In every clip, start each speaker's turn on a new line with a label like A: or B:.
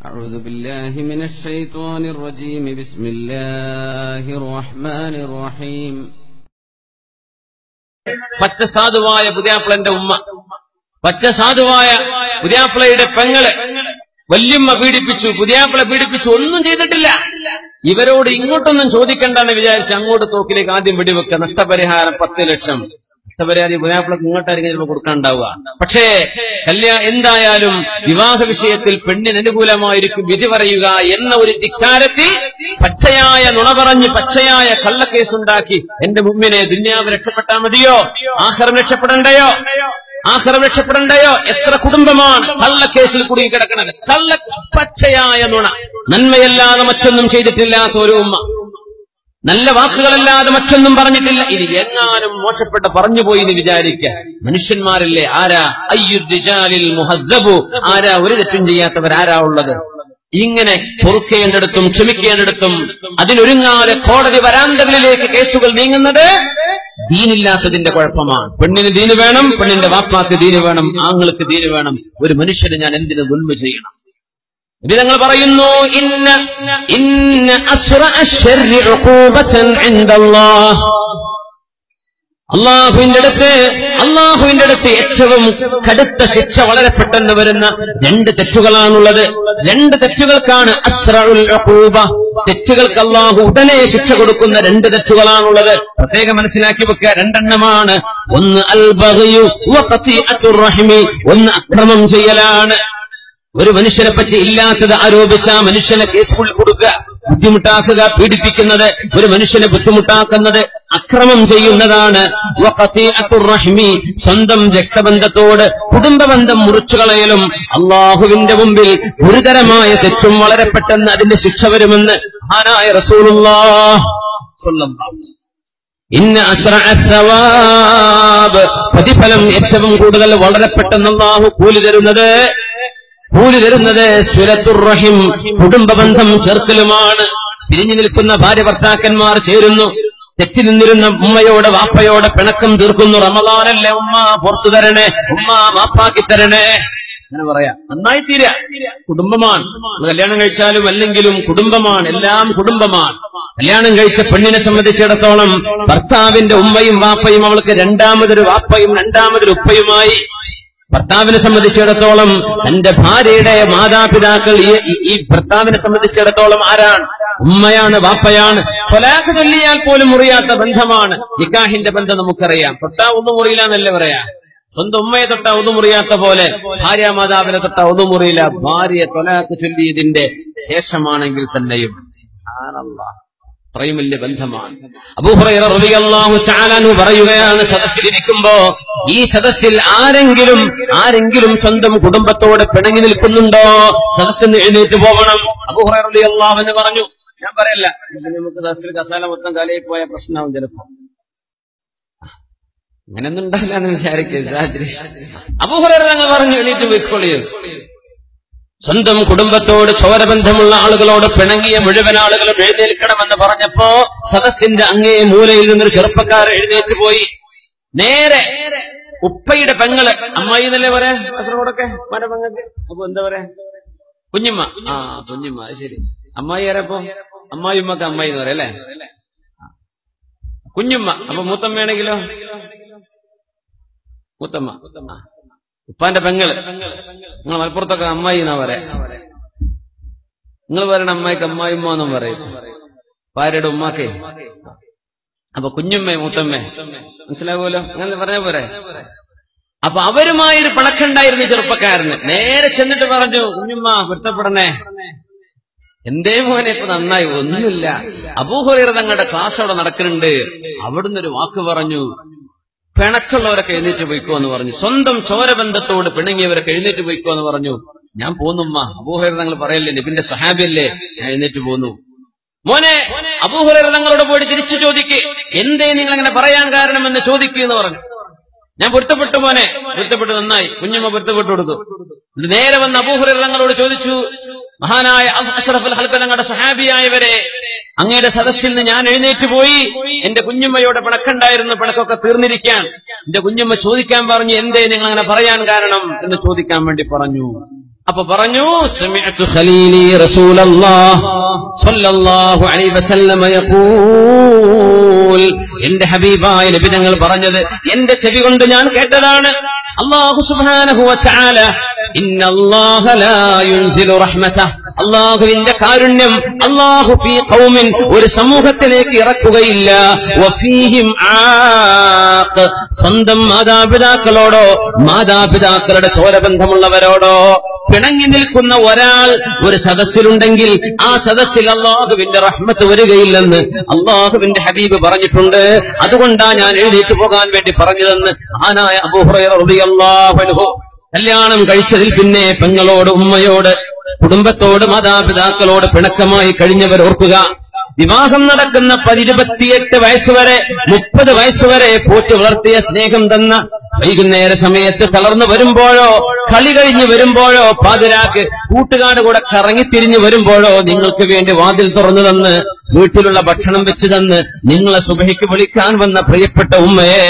A: أعوذ بالله من الشيطان الرجيم بسم الله الرحمن الرحيم
B: പച്ച സാധുവായ പുതിയാപ്പിളന്റെ ഉമ്മ പച്ച സാധുവായ പുതിയാപ്പിളയുടെ പെങ്ങള് വല്യമ്മ പീഡിപ്പിച്ചു പുതിയാപ്പിള പീഡിപ്പിച്ചു ഒന്നും ചെയ്തിട്ടില്ല ഇവരോട് ഇങ്ങോട്ടൊന്നും ചോദിക്കണ്ടെന്ന് വിചാരിച്ച് അങ്ങോട്ട് തോക്കിലേക്ക് ആദ്യം വെടിവെക്കുക നഷ്ടപരിഹാരം പത്ത് ലക്ഷം നഷ്ടപരിഹാരം പുതിയാപ്പിളക്ക് ഇങ്ങോട്ടായിരിക്കും ചിലപ്പോൾ കൊടുക്കാനുണ്ടാവുക. പക്ഷേ കല്യാ എന്തായാലും വിവാഹ വിഷയത്തിൽ പെണ്ണിന് അനുകൂലമായിരിക്കും വിധി പറയുക എന്ന ഒരു ധിക്കാരത്തിൽ പച്ചയായ നുണ പറഞ്ഞ് പച്ചയായ കള്ളക്കേസുണ്ടാക്കി എന്റെ മുമ്പിനെ ദുന്യാവ് രക്ഷപ്പെട്ടാൽ മതിയോ? ആഹാരം രക്ഷപ്പെടണ്ടയോ? ആഹാരം രക്ഷപ്പെടണ്ടയോ? എത്ര കുടുംബമാണ് കള്ളക്കേസിൽ കുടുങ്ങി കിടക്കണത് കള്ള പച്ചയായ നുണ. നന്മയല്ലാതെ മറ്റൊന്നും ചെയ്തിട്ടില്ലാത്ത ഒരു ഉമ്മ. നല്ല വാക്കുകളല്ലാതെ മറ്റൊന്നും പറഞ്ഞിട്ടില്ല. ഇനി എങ്ങാനും മോശപ്പെട്ട പറഞ്ഞുപോയി എന്ന് വിചാരിക്കുക മനുഷ്യന്മാരല്ലേ? ആരാ? അയ്യുദ്ദിജാലിൽ മുഹദ്ദബു. ആരാ? ഒരു തെറ്റും ചെയ്യാത്തവർ ആരാ ഉള്ളത്? ഇങ്ങനെ പൊറുക്കേണ്ടിടത്തും ക്ഷമിക്കേണ്ടിടത്തും അതിനൊരുങ്ങാതെ കോടതി വരാന്തകളിലേക്ക് കേസുകൾ നീങ്ങുന്നത് ദീനില്ലാത്തതിന്റെ കുഴപ്പമാണ്. പെണ്ണിന് ദീന് വേണം പെണ്ണിന്റെ വാപ്പാക്ക് ദീന് വേണം ആങ്ങൾക്ക് ദീന് വേണം. ഒരു മനുഷ്യന് ഞാൻ എന്തിനു ഗുൽമ ചെയ്യണം? ഇത് ഞങ്ങൾ പറയുന്നു ഇന്ന ഇന്ന അള്ളാഹുവിന്റെ അടുത്ത് അള്ളാഹുവിന്റെ അടുത്ത് ഏറ്റവും കടുത്ത ശിക്ഷ വളരെ പെട്ടെന്ന് വരുന്ന രണ്ട് തെറ്റുകളാണുള്ളത്. രണ്ട് തെറ്റുകൾക്കാണ് അസ്റഉൽ ഉഖൂബ. തെറ്റുകൾക്ക് അള്ളാഹു ഉടനെ ശിക്ഷ കൊടുക്കുന്ന രണ്ട് തെറ്റുകളാണുള്ളത്. പ്രത്യേകം മനസ്സിലാക്കി വെക്കുക. രണ്ടെണ്ണമാണ്. ഒന്ന് അൽ ബഗ്യു വ റഹിമി. ഒന്ന് അക്രമം ചെയ്യലാണ്. ഒരു മനുഷ്യനെ പറ്റി ഇല്ലാത്തത് ആരോപിച്ച ആ മനുഷ്യനെ കേസ് കൊടുക്കുക. ബുദ്ധിമുട്ടാക്കുക പീഡിപ്പിക്കുന്നത് ഒരു മനുഷ്യനെ ബുദ്ധിമുട്ടാക്കുന്നത് അക്രമം ചെയ്യുന്നതാണ്. സ്വന്തം രക്തബന്ധത്തോട് കുടുംബബന്ധം മുറിച്ചു കളയലും അള്ളാഹുവിന്റെ മുമ്പിൽ ഗുരുതരമായ തെറ്റും വളരെ പെട്ടെന്ന് അതിന്റെ ശിക്ഷ വരുമെന്ന് ആനായ റസൂലുള്ളതിഫലം ഇന്ന പ്രതിഫലം ഏറ്റവും കൂടുതൽ വളരെ പെട്ടെന്ന് അള്ളാഹു കൂലി തരുന്നത് കൂലി തരുന്നത് സുരത്തുറഹിം കുടുംബബന്ധം ചേർക്കലുമാണ്. പിരിഞ്ഞു നിൽക്കുന്ന ഭാര്യ ഭർത്താക്കന്മാർ ചേരുന്നു. തെറ്റി നിന്നിരുന്ന ഉമ്മയോട് വാപ്പയോട് പിണക്കം തീർക്കുന്നു. റമദാനല്ലേ ഉമ്മ പുറത്തു തരണേ ഉമ്മ മാപ്പാക്കി തരണേ. അങ്ങനെ പറയാ. നന്നായി തീര. കുടുംബമാണ്. കല്യാണം കഴിച്ചാലും അല്ലെങ്കിലും കുടുംബമാണ്. എല്ലാം കുടുംബമാണ്. കല്യാണം കഴിച്ച പെണ്ണിനെ സംബന്ധിച്ചിടത്തോളം ഭർത്താവിന്റെ ഉമ്മയും വാപ്പയും അവൾക്ക് രണ്ടാമതൊരു വാപ്പയും രണ്ടാമതൊരു ഉപ്പയുമായി ഭർത്താവിനെ സംബന്ധിച്ചിടത്തോളം തന്റെ ഭാര്യയുടെ മാതാപിതാക്കൾ ഈ- ഭർത്താവിനെ സംബന്ധിച്ചിടത്തോളം ആരാണ്? ഉമ്മയാണ് വാപ്പയാണ്. തൊലാഖ് ചൊല്ലിയാൽ പോലും മുറിയാത്ത ബന്ധമാണ്. നിക്കാഹിന്റെ ബന്ധം നമുക്കറിയാം. തൊട്ടാ ഒന്നും മുറിയില്ല എന്നല്ലേ പറയാ? സ്വന്തം ഉമ്മയെ തൊട്ടാ ഒന്നും മുറിയാത്ത പോലെ ഭാര്യ മാതാവിനെ തൊട്ടാ മുറിയില്ല. ഭാര്യയെ തൊലാഖ് ചൊല്ലിയതിന്റെ ശേഷമാണെങ്കിൽ തന്നെയും. ആണല്ലാ അത്രയും വലിയ ബന്ധമാണ്. അൻഹു പറയുകയാണ് സദസ്സിലിരിക്കുമ്പോ ഈ സദസ്സിൽ ആരെങ്കിലും ആരെങ്കിലും സ്വന്തം കുടുംബത്തോട് പിണങ്ങി നിൽക്കുന്നുണ്ടോ? സദസ്സിൽ എഴുന്നേറ്റ് പോകണം. റളിയല്ലാഹു പറഞ്ഞു ഞാൻ പറയല്ല നമുക്ക് സദസ്സിൽ കസാല മൊത്തം കാലയിൽ പോയ പ്രശ്നമാവും ചിലപ്പോ. അങ്ങനെയൊന്നും ഉണ്ടാവില്ല എന്ന് വിചാരിക്കുക അബൂഹുറൈറ ഞങ്ങൾ പറഞ്ഞു എഴുന്നേറ്റ് പോയിക്കോളിയോ. സ്വന്തം കുടുംബത്തോട് ചോരബന്ധമുള്ള ആളുകളോട് പിണങ്ങിയ മുഴുവൻ ആളുകളും എഴുന്നേൽക്കണമെന്ന് പറഞ്ഞപ്പോ സദസ്സിന്റെ അങ്ങേ മൂലയിൽ നിന്നൊരു ചെറുപ്പക്കാർ എഴുന്നേറ്റ് പോയി. നേരെ ഉപ്പയുടെ പെങ്ങൾ അമ്മായി എന്നല്ലേ പറയാ? കാസർഗോഡൊക്കെ അപ്പൊ എന്താ പറയാ? കുഞ്ഞുമ്മ. ആ കുഞ്ഞുമ്മ ശരി. അമ്മായി ആരപ്പോ? അമ്മായി ഉമ്മക്ക് അമ്മായി എന്ന് പറയാം അല്ലേ? കുഞ്ഞുമ്മ അപ്പൊ മൂത്തമ്മയാണെങ്കിലോ? മൂത്തമ്മ. ഉപ്പാന്റെ പെങ്ങൾ. നിങ്ങൾ മലപ്പുറത്തൊക്കെ അമ്മായി എന്നാ പറയാ. നിങ്ങൾ പറയണ അമ്മായിക്ക് അമ്മായിമ്മ എന്നും പറയും. ഭാര്യയുടെ ഉമ്മാക്കേ. അപ്പൊ കുഞ്ഞുമ്മേ മൂത്തമ്മേ മനസ്സിലാവുമല്ലോ? അങ്ങനെ പറഞ്ഞ പോരെ? അപ്പൊ അവരുമായൊരു ഒരു പണക്കുണ്ടായിരുന്നു ചെറുപ്പക്കാരന്. നേരെ ചെന്നിട്ട് പറഞ്ഞു കുഞ്ഞുമ്മ പൊരുത്തപ്പെടണേ. എന്തേ മോനെ ഇപ്പൊ നന്നായി ഒന്നുമില്ല. അബൂഹുറൈറ തങ്ങളുടെ ക്ലാസ് അവിടെ നടക്കുന്നുണ്ട്. അവിടുന്ന് ഒരു വാക്ക് പറഞ്ഞു പിണക്കുള്ളവരൊക്കെ എഴുന്നേറ്റ് പോയിക്കോ എന്ന് പറഞ്ഞു. സ്വന്തം ചോരബന്ധത്തോട് പിണങ്ങിയവരൊക്കെ എഴുന്നേറ്റ് പോയിക്കോ എന്ന് പറഞ്ഞു. ഞാൻ പോന്നുമ്മ അബൂഹുറൈറ തങ്ങൾ പറയല്ലേ നബിന്റെ സഹാബിയല്ലേ? ഞാൻ എഴുന്നേറ്റ് പോന്നു. മോനെ അബൂഹുറൈറ തങ്ങളോട് പോയിട്ട് തിരിച്ചു ചോദിക്ക്. എന്തേ നിങ്ങൾ അങ്ങനെ പറയാൻ കാരണം എന്ന് ചോദിക്കൂ എന്ന് പറഞ്ഞു. ഞാൻ പൊരുത്തപ്പെട്ടു മോനെ. പൊരുത്തപ്പെട്ടു നന്നായി. കുഞ്ഞമ്മ പൊരുത്തപ്പെട്ടു കൊടുത്തു. നേരെ വന്ന് അബൂഹുറൈറ തങ്ങളോട് ചോദിച്ചു മഹാനായ അഷ്റഫുൽ ഹൽക്ക തങ്ങളുടെ സഹാബിയായവരെ അങ്ങയുടെ സദസ്സിൽ നിന്ന് ഞാൻ എഴുന്നേറ്റ് പോയി. എന്റെ കുഞ്ഞമ്മയോട് പിണക്കുണ്ടായിരുന്നു പിണക്കൊക്കെ തീർന്നിരിക്കാൻ. എന്റെ കുഞ്ഞമ്മ ചോദിക്കാൻ പറഞ്ഞു എന്തേ നിങ്ങൾ അങ്ങനെ പറയാൻ കാരണം എന്ന് ചോദിക്കാൻ വേണ്ടി പറഞ്ഞു. അപ്പൊ പറഞ്ഞു എന്റെ ഹബീബായ ലഭിതങ്ങൾ തങ്ങൾ പറഞ്ഞത് എന്റെ ചെവി കൊണ്ട് ഞാൻ കേട്ടതാണ്. അള്ളാഹു സുബ്ഹാനഹു വ തആല ഇന്നല്ലാഹ ലാ യുൻസിലു അള്ളാഹുവിന്റെ കാരുണ്യം അള്ളാഹു ഫീ ഖൗമിൻ ഒരു സമൂഹത്തിലേക്ക് ഇറക്കുകയില്ല. വഫീഹിം സ്വന്തം മാതാപിതാക്കളോടോ മാതാപിതാക്കളുടെ ചോരബന്ധമുള്ളവരോടോ പിണങ്ങി നിൽക്കുന്ന ഒരാൾ ഒരു സദസ്സിലുണ്ടെങ്കിൽ ആ സദസ്സിൽ അള്ളാഹുവിന്റെ റഹ്മത്ത് വരികയില്ലെന്ന് അള്ളാഹുവിന്റെ ഹബീബ് പറഞ്ഞിട്ടുണ്ട്. അതുകൊണ്ടാ ഞാൻ എഴുന്നേറ്റ് പോകാൻ വേണ്ടി പറഞ്ഞതെന്ന് ആനായ അബൂഹുറൈറിയാഹു കല്യാണം കഴിച്ചതിൽ പിന്നെ പെങ്ങളോട് ഉമ്മയോട് കുടുംബത്തോട് മാതാപിതാക്കളോട് പിണക്കമായി കഴിഞ്ഞവർ ഓർക്കുക. വിവാഹം നടക്കുന്ന പതിരുപത്തിയെട്ട് വയസ്സുവരെ മുപ്പത് വയസ്സുവരെ പോറ്റി വളർത്തിയ സ്നേഹം തന്ന വൈകുന്നേര സമയത്ത് തളർന്നു വരുമ്പോഴോ കളി കഴിഞ്ഞു വരുമ്പോഴോ പാതിരാക്ക് കൂട്ടുകാട് കൂടെ കറങ്ങിത്തിരിഞ്ഞു വരുമ്പോഴോ നിങ്ങൾക്ക് വേണ്ടി വാതിൽ തുറന്നു തന്ന് വീട്ടിലുള്ള ഭക്ഷണം വെച്ചു തന്ന് നിങ്ങളെ സുബഹിക്ക് വിളിക്കാൻ വന്ന പ്രിയപ്പെട്ട ഉമ്മയെ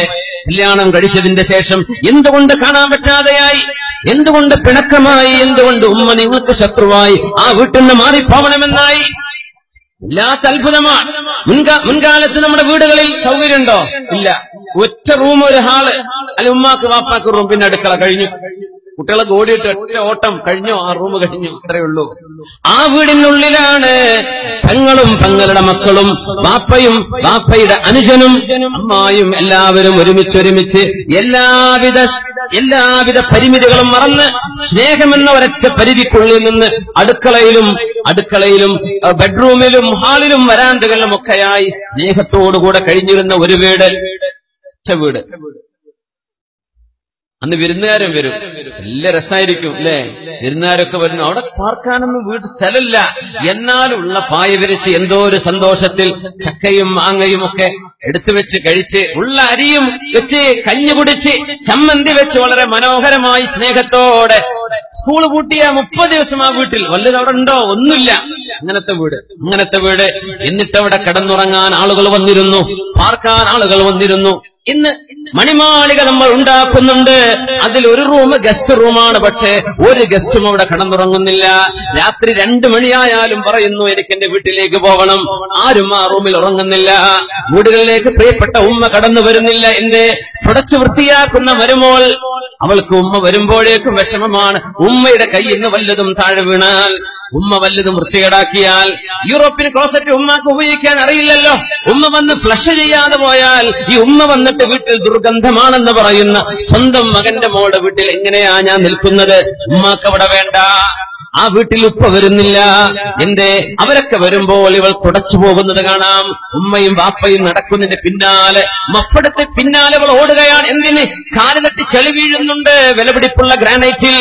B: കല്യാണം കഴിച്ചതിന്റെ ശേഷം എന്തുകൊണ്ട് കാണാൻ പറ്റാതെയായി? എന്തുകൊണ്ട് പിണക്കമായി എന്തുകൊണ്ട് ഉമ്മ നിങ്ങൾക്ക് ശത്രുവായി? ആ വീട്ടിൽ നിന്ന് മാറിപ്പോവണമെന്നായി ഇല്ലാത്ത അത്ഭുതമാണ്. മുൻകാ മുൻകാലത്ത് നമ്മുടെ വീടുകളിൽ സൗകര്യമുണ്ടോ? ഇല്ല. ഒറ്റ റൂം ഒരു ഹാൾ. അല്ല ഉമ്മാക്ക് വാപ്പാക്ക് റൂം പിന്നെ അടുക്കള കഴിഞ്ഞു. കുട്ടികളെ ഓടിയിട്ട് ഒറ്റ ഓട്ടം കഴിഞ്ഞോ? ആ റൂം കഴിഞ്ഞു? അത്രയേ ഉള്ളൂ. ആ വീടിനുള്ളിലാണ് തങ്ങളും തങ്ങളുടെ മക്കളും വാപ്പയും വാപ്പയുടെ അനുജനും അമ്മായും എല്ലാവരും ഒരുമിച്ച് ഒരുമിച്ച് എല്ലാവിധ എല്ലാവിധ പരിമിതികളും മറന്ന് സ്നേഹമെന്ന ഒരൊറ്റ പരിധിക്കുള്ളിൽ നിന്ന് അടുക്കളയിലും അടുക്കളയിലും ബെഡ്റൂമിലും ഹാളിലും വരാന്തകളിലും ഒക്കെയായി സ്നേഹത്തോടുകൂടെ കഴിഞ്ഞിരുന്ന ഒരു വീട് വീട്. അന്ന് വിരുന്നുകാരും വരും. നല്ല രസമായിരിക്കും അല്ലേ? വിരുന്നുകാരൊക്കെ വരുന്നു. അവിടെ പാർക്കാനൊന്നും വീട് സ്ഥലമില്ല. എന്നാലുള്ള പായ വിരിച്ച് എന്തോ ഒരു സന്തോഷത്തിൽ ചക്കയും മാങ്ങയും ഒക്കെ എടുത്തു വെച്ച് കഴിച്ച് ഉള്ള അരിയും വെച്ച് കഞ്ഞി കുടിച്ച് ചമ്മന്തി വെച്ച് വളരെ മനോഹരമായി സ്നേഹത്തോടെ സ്കൂൾ പൂട്ടിയ മുപ്പത് ദിവസം ആ വീട്ടിൽ. വല്ലത് അവിടെ ഉണ്ടോ? ഒന്നുമില്ല. അങ്ങനത്തെ വീട് അങ്ങനത്തെ വീട്. എന്നിട്ട് അവിടെ കിടന്നുറങ്ങാൻ ആളുകൾ വന്നിരുന്നു. പാർക്കാൻ ആളുകൾ വന്നിരുന്നു. ഇന്ന് മണിമാളിക നമ്മൾ ഉണ്ടാക്കുന്നുണ്ട്. അതിൽ ഒരു റൂം ഗസ്റ്റ് റൂമാണ്. പക്ഷേ ഒരു ഗസ്റ്റും അവിടെ കടന്നുറങ്ങുന്നില്ല. രാത്രി രണ്ടു മണിയായാലും പറയുന്നു എനിക്ക് എന്റെ വീട്ടിലേക്ക് പോകണം. ആരും ആ റൂമിൽ ഉറങ്ങുന്നില്ല. വീടുകളിലേക്ക് പ്രിയപ്പെട്ട ഉമ്മ കടന്നു വരുന്നില്ല. എന്റെ തുടച്ചു വൃത്തിയാക്കുന്ന മരുമോൾ അവൾക്ക് ഉമ്മ വരുമ്പോഴേക്കും വിഷമമാണ്. ഉമ്മയുടെ കയ്യിൽ നിന്ന് വല്ലതും താഴെ വീണാൽ ഉമ്മ വല്ലതും വൃത്തികേടാക്കിയാൽ യൂറോപ്യൻ ക്ലോസറ്റ് ഉമ്മാക്ക് ഉപയോഗിക്കാൻ അറിയില്ലല്ലോ. ഉമ്മ വന്ന് ഫ്ലഷ് ചെയ്യാതെ പോയാൽ ഈ ഉമ്മ വന്നിട്ട് വീട്ടിൽ ദുർഗന്ധമാണെന്ന് പറയുന്ന സ്വന്തം മകന്റെ മോളുടെ വീട്ടിൽ എങ്ങനെയാ ഞാൻ നിൽക്കുന്നത്? ഉമ്മാക്ക് അവിടെ വേണ്ട. ആ വീട്ടിൽ ഉപ്പ വരുന്നില്ല. എന്റെ അവരൊക്കെ വരുമ്പോൾ ഇവൾ തുടച്ചു പോകുന്നത് കാണാം. ഉമ്മയും വാപ്പയും നടക്കുന്നതിന്റെ പിന്നാലെ മഫടത്തെ പിന്നാലെ അവൾ ഓടുകയാണ്. എന്തിന്? കാലുകെട്ടി ചെളി വീഴുന്നുണ്ട്. വിലപിടിപ്പുള്ള ഗ്രാനൈറ്റിൽ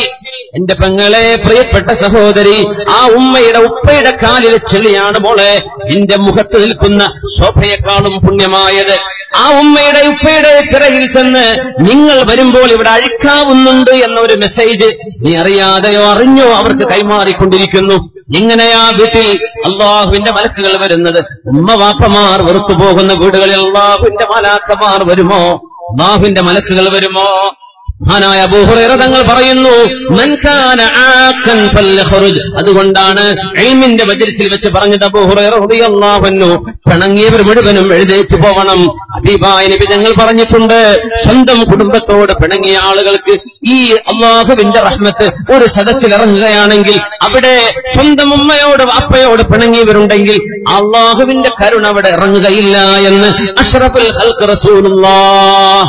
B: എന്റെ പെങ്ങളെ പ്രിയപ്പെട്ട സഹോദരി ആ ഉമ്മയുടെ ഉപ്പയുടെ കാലിലെ ചെളിയാണ് മോളെ. എന്റെ മുഖത്ത് നിൽക്കുന്ന ശോഭയെക്കാളും പുണ്യമായത്. ആ ഉമ്മയുടെ ഉപ്പയുടെ പിറകിൽ ചെന്ന് നിങ്ങൾ വരുമ്പോൾ ഇവിടെ അഴിക്കാവുന്നുണ്ട് എന്നൊരു മെസ്സേജ് നീ അറിയാതെയോ അറിഞ്ഞോ അവർക്ക് കൈമാറിക്കൊണ്ടിരിക്കുന്നു. എങ്ങനെയാ വീട്ടിൽ അള്ളാഹുവിന്റെ മലക്കുകൾ വരുന്നത്. ഉമ്മ വാപ്പമാർ വെറുത്തു പോകുന്ന വീടുകളിൽ അള്ളാഹുവിന്റെ മലാക്കമാർ വരുമോ? അള്ളാഹുവിന്റെ മലക്കുകൾ വരുമോ? മഹാനായ അബൂഹുറൈറ തങ്ങൾ പറയുന്നു അതുകൊണ്ടാണ് എൽമിന്റെ മജ്ലിസിൽ വെച്ച് പറഞ്ഞത് അൻഹു. പിണങ്ങിയവർ മുഴുവനും എഴുതേച്ചു പോകണം ഹബീബായ നബി ഞങ്ങൾ പറഞ്ഞിട്ടുണ്ട് സ്വന്തം കുടുംബത്തോട് പിണങ്ങിയ ആളുകൾക്ക് ഈ അള്ളാഹുവിന്റെ റഹ്മത്ത് ഒരു സദസ്സിൽ ഇറങ്ങുകയാണെങ്കിൽ അവിടെ സ്വന്തം ഉമ്മയോട് അപ്പയോട് പിണങ്ങിയവരുണ്ടെങ്കിൽ അള്ളാഹുവിന്റെ കരുണ അവിടെ ഇറങ്ങുകയില്ല എന്ന് അഷ്റഫുൽ ഹൽക്ക് റസൂലുള്ളാഹ്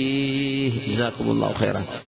A: جزاكم الله خيرا.